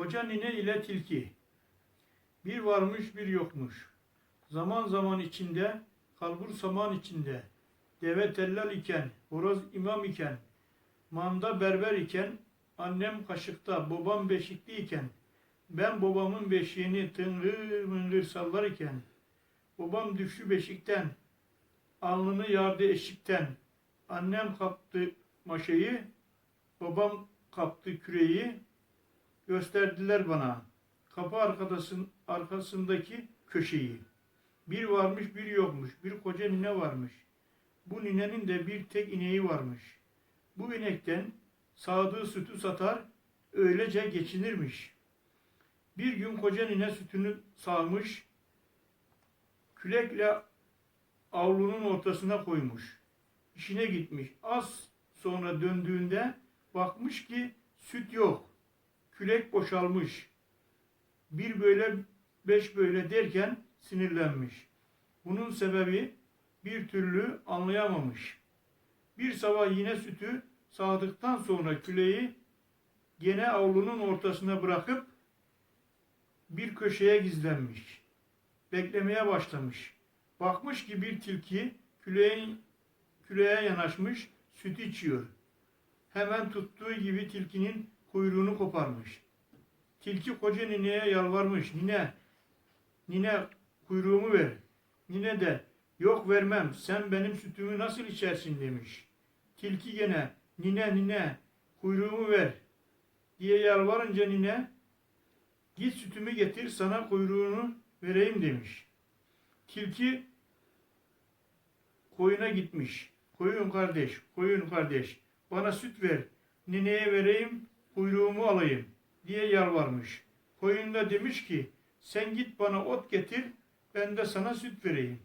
Koca nine ile tilki. Bir varmış bir yokmuş. Zaman zaman içinde, kalbur saman içinde. Deve tellal iken, horoz imam iken, manda berber iken, annem kaşıkta, babam beşikli iken, ben babamın beşiğini tıngır mıngır sallar iken, babam düştü beşikten, alnını yardı eşikten, annem kaptı maşayı, babam kaptı küreği, gösterdiler bana. Kapı arkadasın, arkasındaki köşeyi. Bir varmış bir yokmuş. Bir koca nine varmış. Bu ninenin de bir tek ineği varmış. Bu inekten sağdığı sütü satar, öylece geçinirmiş. Bir gün koca nine sütünü sağmış, külekle avlunun ortasına koymuş. İşine gitmiş. Az sonra döndüğünde bakmış ki süt yok. Külek boşalmış. Bir böyle beş böyle derken sinirlenmiş. Bunun sebebi bir türlü anlayamamış. Bir sabah yine sütü sağdıktan sonra küleği gene avlunun ortasına bırakıp bir köşeye gizlenmiş. Beklemeye başlamış. Bakmış ki bir tilki küleğin küleğe yanaşmış, süt içiyor. Hemen tuttuğu gibi tilkinin kuyruğunu koparmış. Tilki koca nineye yalvarmış. Nine, nine kuyruğumu ver. Nine de yok vermem sen benim sütümü nasıl içersin demiş. Tilki gene nine nine kuyruğumu ver diye yalvarınca nine git sütümü getir sana kuyruğunu vereyim demiş. Tilki koyuna gitmiş. Koyun kardeş, koyun kardeş bana süt ver. Nineye vereyim kuyruğumu alayım diye yalvarmış. Koyun da demiş ki sen git bana ot getir ben de sana süt vereyim.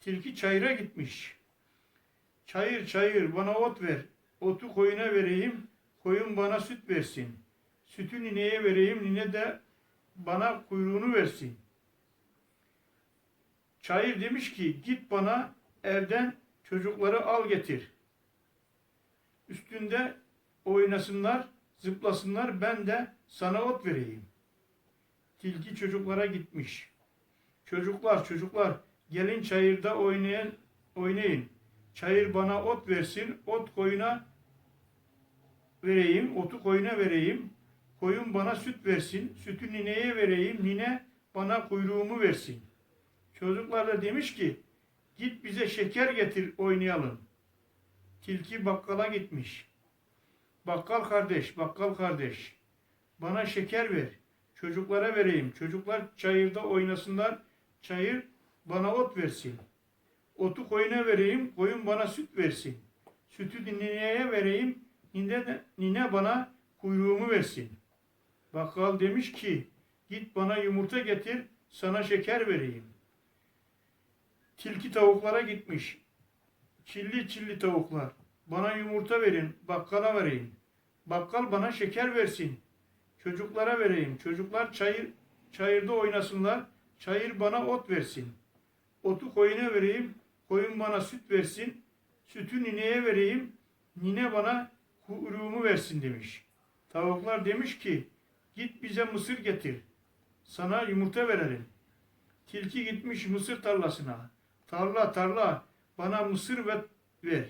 Tilki çayıra gitmiş. Çayır çayır bana ot ver. Otu koyuna vereyim. Koyun bana süt versin. Sütü nineye vereyim. Nine de bana kuyruğunu versin. Çayır demiş ki git bana evden çocukları al getir. Üstünde oynasınlar, zıplasınlar ben de sana ot vereyim. Tilki çocuklara gitmiş. Çocuklar çocuklar gelin çayırda oynayan oynayın. Çayır bana ot versin, ot koyuna vereyim, otu koyuna vereyim. Koyun bana süt versin, sütü nineye vereyim, nine bana kuyruğumu versin. Çocuklar da demiş ki, git bize şeker getir oynayalım. Tilki bakkala gitmiş. Bakkal kardeş, bakkal kardeş, bana şeker ver, çocuklara vereyim. Çocuklar çayırda oynasınlar, çayır bana ot versin. Otu koyuna vereyim, koyun bana süt versin. Sütü nineye vereyim, nine, nine bana kuyruğumu versin. Bakkal demiş ki, git bana yumurta getir, sana şeker vereyim. Tilki tavuklara gitmiş. Çilli çilli tavuklar, bana yumurta verin, bakkala vereyim. Bakkal bana şeker versin. Çocuklara vereyim. Çocuklar çayır, çayırda oynasınlar, çayır bana ot versin. Otu koyuna vereyim, koyun bana süt versin. Sütü nineye vereyim, nine bana kuyruğumu versin demiş. Tavuklar demiş ki, git bize mısır getir. Sana yumurta verelim. Tilki gitmiş mısır tarlasına. Tarla tarla bana mısır ve ver.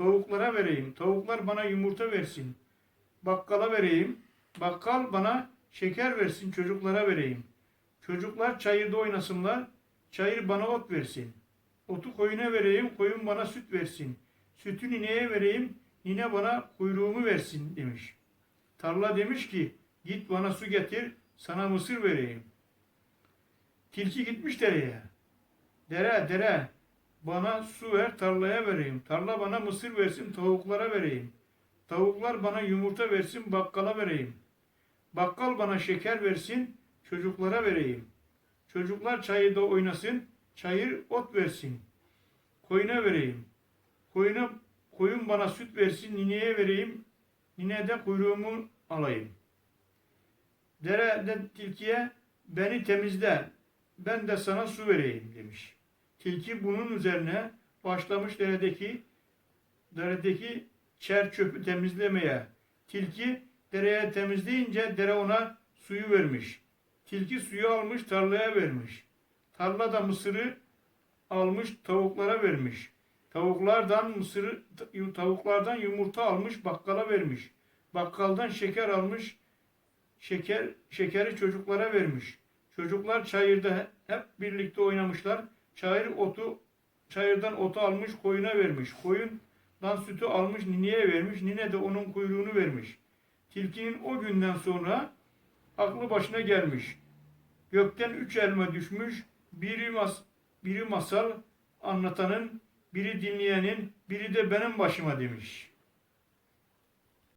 Tavuklara vereyim. Tavuklar bana yumurta versin. Bakkala vereyim. Bakkal bana şeker versin. Çocuklara vereyim. Çocuklar çayırda oynasınlar. Çayır bana ot versin. Otu koyuna vereyim. Koyun bana süt versin. Sütü nineye vereyim. Nine bana kuyruğumu versin demiş. Tarla demiş ki git bana su getir. Sana mısır vereyim. Tilki gitmiş dereye. Dere dere bana su ver tarlaya vereyim. Tarla bana mısır versin tavuklara vereyim. Tavuklar bana yumurta versin bakkala vereyim. Bakkal bana şeker versin çocuklara vereyim. Çocuklar çayırda oynasın çayır ot versin. Koyuna vereyim. Koyuna, koyun bana süt versin nineye vereyim. Nine de kuyruğumu alayım. Dere de tilkiye beni temizle ben de sana su vereyim demiş. Tilki bunun üzerine başlamış deredeki deredeki çer çöpü temizlemeye. Tilki dereye temizleyince dere ona suyu vermiş. Tilki suyu almış tarlaya vermiş. Tarla da mısırı almış tavuklara vermiş. Tavuklardan mısırı tavuklardan yumurta almış bakkala vermiş. Bakkaldan şeker almış şeker şekeri çocuklara vermiş. Çocuklar çayırda hep birlikte oynamışlar. Çayır otu çayırdan otu almış koyuna vermiş. Koyundan sütü almış nineye vermiş. Nine de onun kuyruğunu vermiş. Tilkinin o günden sonra aklı başına gelmiş. Gökten üç elma düşmüş. Biri, mas biri masal anlatanın, biri dinleyenin, biri de benim başıma demiş.